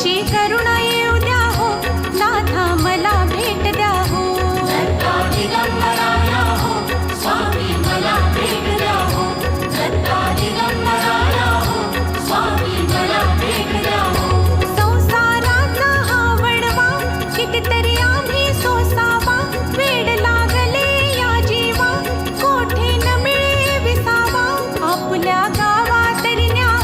కరుణయ